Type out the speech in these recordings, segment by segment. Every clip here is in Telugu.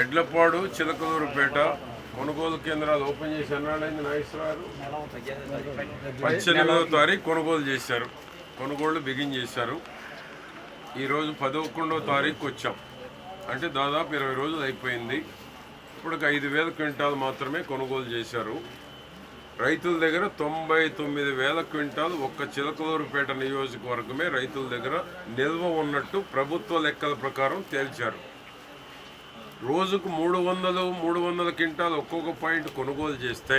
ఎడ్లపాడు చిలకలూరుపేట కొనుగోలు కేంద్రాలు ఓపెన్ చేసి అన్నాడైంది నాగేశ్వరరావు పద్దెనిమిదవ తారీఖు కొనుగోలు చేశారు. కొనుగోళ్ళు బిగిన్ చేశారు. ఈరోజు పదకొండవ తారీఖు వచ్చాం. అంటే దాదాపు ఇరవై రోజులు అయిపోయింది. ఇప్పుడు ఒక ఐదు వేల క్వింటాలు మాత్రమే కొనుగోలు చేశారు. రైతుల దగ్గర తొంభై తొమ్మిది వేల క్వింటాలు ఒక్క చిలకలూరుపేట నియోజకవర్గమే రైతుల దగ్గర నిల్వ ఉన్నట్టు ప్రభుత్వ లెక్కల ప్రకారం తేల్చారు. రోజుకు మూడు వందలు మూడు వందల క్వింటాలు ఒక్కొక్క పాయింట్ కొనుగోలు చేస్తే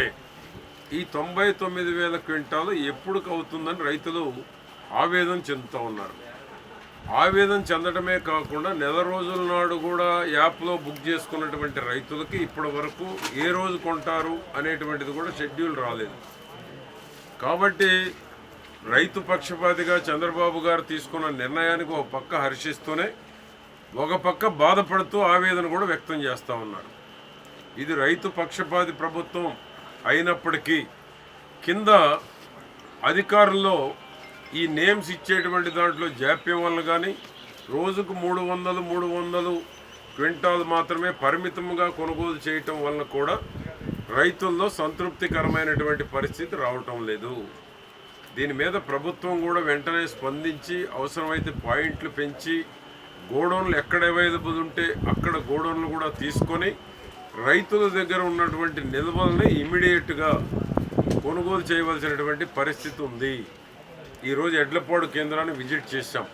ఈ తొంభై తొమ్మిది వేల క్వింటాలు ఎప్పుడు అవుతుందని రైతులు ఆవేదన చెందుతూ ఉన్నారు. ఆవేదన చెందడమే కాకుండా నెల రోజుల నాడు కూడా యాప్లో బుక్ చేసుకున్నటువంటి రైతులకి ఇప్పటి వరకు ఏ రోజు కొంటారు అనేటువంటిది కూడా షెడ్యూల్ రాలేదు. కాబట్టి రైతు పక్షపాతిగా చంద్రబాబు గారు తీసుకున్న నిర్ణయానికి ఒక పక్క హర్షిస్తూనే ఒక పక్క బాధపడుతూ ఆవేదన కూడా వ్యక్తం చేస్తూ ఉన్నారు ఇది రైతు పక్షపాతి ప్రభుత్వం అయినప్పటికీ కింద అధికారుల్లో ఈ నేమ్స్ ఇచ్చేటువంటి దాంట్లో జాప్యం వల్ల కానీ రోజుకు మూడు వందలు మూడు వందలు క్వింటాల్ మాత్రమే పరిమితంగా కొనుగోలు చేయటం వలన కూడా రైతుల్లో సంతృప్తికరమైనటువంటి పరిస్థితి రావటం లేదు. దీని మీద ప్రభుత్వం కూడా వెంటనే స్పందించి అవసరమైతే పాయింట్లు పెంచి గోడౌన్లు ఎక్కడ అవైలబుల్ ఉంటే అక్కడ గోడౌన్లు కూడా తీసుకొని రైతుల దగ్గర ఉన్నటువంటి నిల్వల్ని ఇమీడియట్గా కొనుగోలు చేయవలసినటువంటి పరిస్థితి ఉంది. ఈరోజు ఎడ్లపాడు కేంద్రాన్ని విజిట్ చేశాం.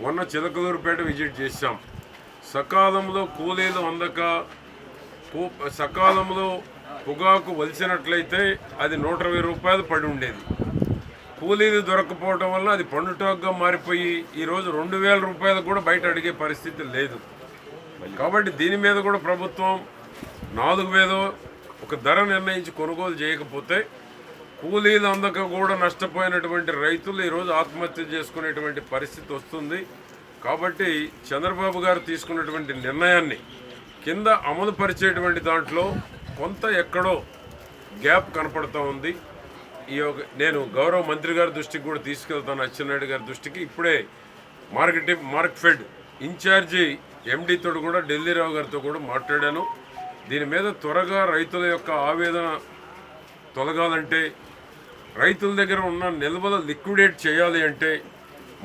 మొన్న చిలకలూరుపేట విజిట్ చేశాం. సకాలంలో కూలీలు అందక కూ- సకాలంలో పొగాకు వలిసినట్లయితే అది నూట ఇరవై రూపాయలు పడి ఉండేది. కూలీలు దొరకపోవడం వల్ల అది పండుటోగ్గా మారిపోయి ఈరోజు రెండు వేల రూపాయలు కూడా బయట అడిగే పరిస్థితి లేదు. కాబట్టి దీని మీద కూడా ప్రభుత్వం నాలుగు వేలు ఒక ధర నిర్ణయించి కొనుగోలు చేయకపోతే కూలీలు అందక కూడా నష్టపోయినటువంటి రైతులు ఈరోజు ఆత్మహత్య చేసుకునేటువంటి పరిస్థితి వస్తుంది. కాబట్టి చంద్రబాబు గారు తీసుకున్నటువంటి నిర్ణయాన్ని కింద అమలు పరిచేటువంటి దాంట్లో కొంత ఎక్కడో గ్యాప్ కనపడుతూ ఉంది. ఈ యొక్క నేను గౌరవ మంత్రి గారి దృష్టికి కూడా తీసుకెళ్తాను అచ్చెన్నాయుడు గారి దృష్టికి. ఇప్పుడే మార్కెటింగ్ మార్క్ఫెడ్ ఇన్ఛార్జి ఎండితో కూడా ఢిల్లీ రావు గారితో కూడా మాట్లాడాను. దీని మీద త్వరగా రైతుల యొక్క ఆవేదన తొలగాలంటే రైతుల దగ్గర ఉన్న నిల్వలు లిక్విడేట్ చేయాలి అంటే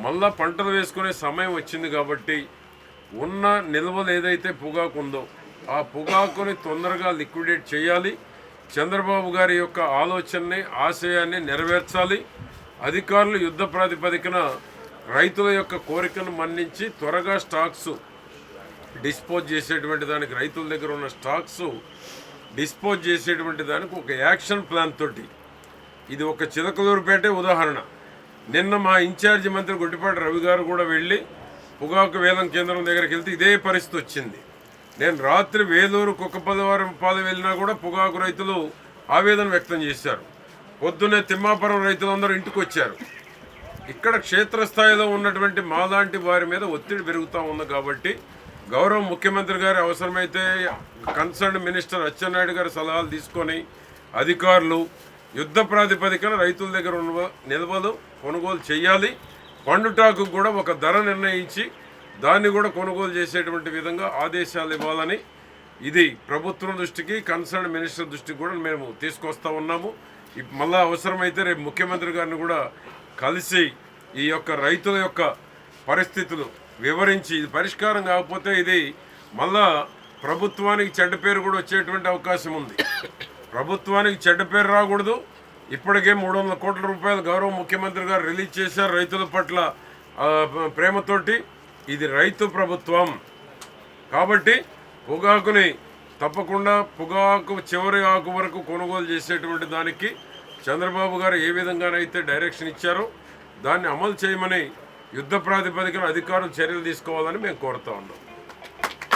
మళ్ళా పంటలు వేసుకునే సమయం వచ్చింది కాబట్టి ఉన్న నిల్వలు ఏదైతే పొగాకు ఉందో ఆ పొగాకుని తొందరగా లిక్విడేట్ చేయాలి. చంద్రబాబు గారి యొక్క ఆలోచనని ఆశయాన్ని నెరవేర్చాలి. అధికారులు యుద్ధ ప్రాతిపదికన రైతుల యొక్క కోరికను మన్నించి త్వరగా స్టాక్స్ డిస్పోజ్ చేసేటువంటి దానికి రైతుల దగ్గర ఉన్న స్టాక్స్ డిస్పోజ్ చేసేటువంటి దానికి ఒక యాక్షన్ ప్లాన్ తోటి. ఇది ఒక చిలకలూరుపేటే ఉదాహరణ. నిన్న మా ఇన్ఛార్జి మంత్రి గుడ్డిపాటి రవి గారు కూడా వెళ్ళి పొగాకు వేలం కేంద్రం దగ్గరికి వెళ్తే ఇదే పరిస్థితి వచ్చింది. నేను రాత్రి వేలూరు కుక్కపదవారం పాద వెళ్ళినా కూడా పొగాకు రైతులు ఆవేదన వ్యక్తం చేశారు. పొద్దున్నే తిమ్మాపురం రైతులందరూ ఇంటికి వచ్చారు ఇక్కడ క్షేత్రస్థాయిలో ఉన్నటువంటి మాలాంటి వారి మీద ఒత్తిడి పెరుగుతూ ఉంది కాబట్టి గౌరవ ముఖ్యమంత్రి గారు అవసరమైతే కన్సర్న్ మినిస్టర్ అచ్చెన్నాయుడు గారి సలహాలు తీసుకొని అధికారులు యుద్ధ ప్రాతిపదికన రైతుల దగ్గర ఉన్న నిల్వలు కొనుగోలు చేయాలి. పండుటాకు కూడా ఒక ధర నిర్ణయించి దాన్ని కూడా కొనుగోలు చేసేటువంటి విధంగా ఆదేశాలు ఇవ్వాలని ఇది ప్రభుత్వం దృష్టికి కన్సర్న్ మినిస్టర్ దృష్టికి కూడా మేము తీసుకొస్తా ఉన్నాము. ఇప్ మళ్ళా అవసరమైతే రేపు ముఖ్యమంత్రి గారిని కూడా కలిసి ఈ యొక్క రైతుల యొక్క పరిస్థితులు వివరించి ఇది పరిష్కారం కాకపోతే ఇది మళ్ళా ప్రభుత్వానికి చెడ్డ పేరు కూడా వచ్చేటువంటి అవకాశం ఉంది. ప్రభుత్వానికి చెడ్డ పేరు రాకూడదు. ఇప్పటికే మూడు వందల కోట్ల రూపాయలు గౌరవ ముఖ్యమంత్రి గారు రిలీజ్ చేశారు రైతుల పట్ల ప్రేమతోటి. ఇది రైతు ప్రభుత్వం. కాబట్టి పొగాకుని తప్పకుండా పొగాకు చివరి ఆకు వరకు కొనుగోలు చేసేటువంటి దానికి చంద్రబాబు గారు ఏ విధంగానైతే డైరెక్షన్ ఇచ్చారో దాన్ని అమలు చేయమని యుద్ధ ప్రాతిపదికన అధికారులు చర్యలు తీసుకోవాలని మేము కోరుతా ఉన్నాం.